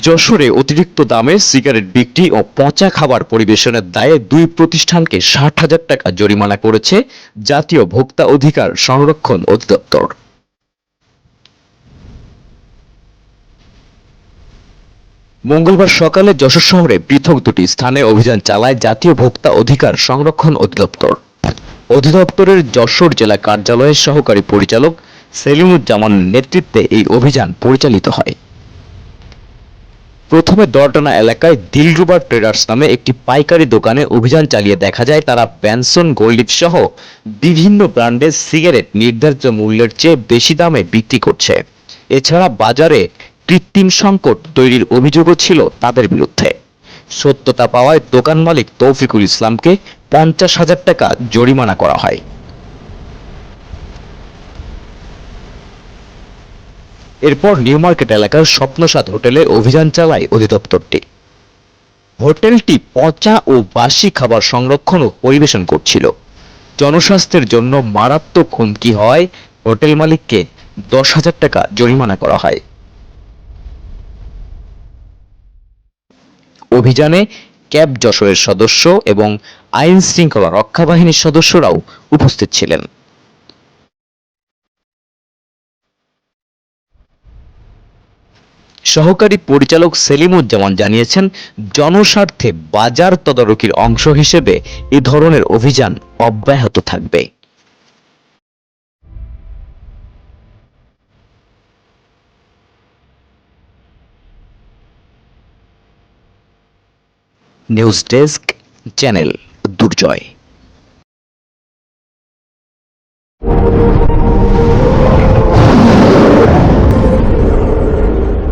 যশোরে অতিরিক্ত দামে সিগারেট বিক্রি ও পচা খাবার পরিবেশনের দায়ে দুই প্রতিষ্ঠানকে ষাট হাজার টাকা জরিমানা করেছে জাতীয় ভোক্তা অধিকার সংরক্ষণ অধিদপ্তর। মঙ্গলবার সকালে যশোর শহরে পৃথক দুটি স্থানে অভিযান চালায় জাতীয় ভোক্তা অধিকার সংরক্ষণ অধিদপ্তর। অধিদপ্তরের যশোর জেলা কার্যালয়ের সহকারী পরিচালক সেলিমুজ্জামানের নেতৃত্বে এই অভিযান পরিচালিত হয়। প্রথমে দরটানা এলাকায় দিলরুবা ট্রেডার্স নামে একটি পাইকারি দোকানে অভিযান চালিয়ে দেখা যায় তারা প্যানসন গোল্ডিপ সহ বিভিন্ন ব্র্যান্ডের সিগারেট নির্ধারিত মূল্যের চেয়ে বেশি দামে বিক্রি করছে। এছাড়া বাজারে কৃত্রিম সংকট তৈরির অভিযোগও ছিল তাদের বিরুদ্ধে। সত্যতা পাওয়ায় দোকান মালিক তৌফিকুল ইসলামকে পঞ্চাশ হাজার টাকা জরিমানা করা হয়। এরপর নিউ মার্কেট এলাকার স্বপ্নসাদ হোটেলে অভিযান চালায় অধিদপ্তরটি। হোটেলটি পচা ও বাসি খাবার সংরক্ষণ ও পরিবেশন করছিল। জনস্বাস্থ্যের জন্য মারাত্মক হুমকি হয় হোটেল মালিককে দশ হাজার টাকা জরিমানা করা হয়। অভিযানে ক্যাব যশোরের সদস্য এবং আইন শৃঙ্খলা রক্ষা বাহিনীর সদস্যরাও উপস্থিত ছিলেন। সহকারী পরিচালক সেলিমুজ্জামান জানিয়েছেন, জনস্বার্থে বাজার তদারকির অংশ হিসেবে এ ধরনের অভিযান অব্যাহত থাকবে। News desk channel Durjoy.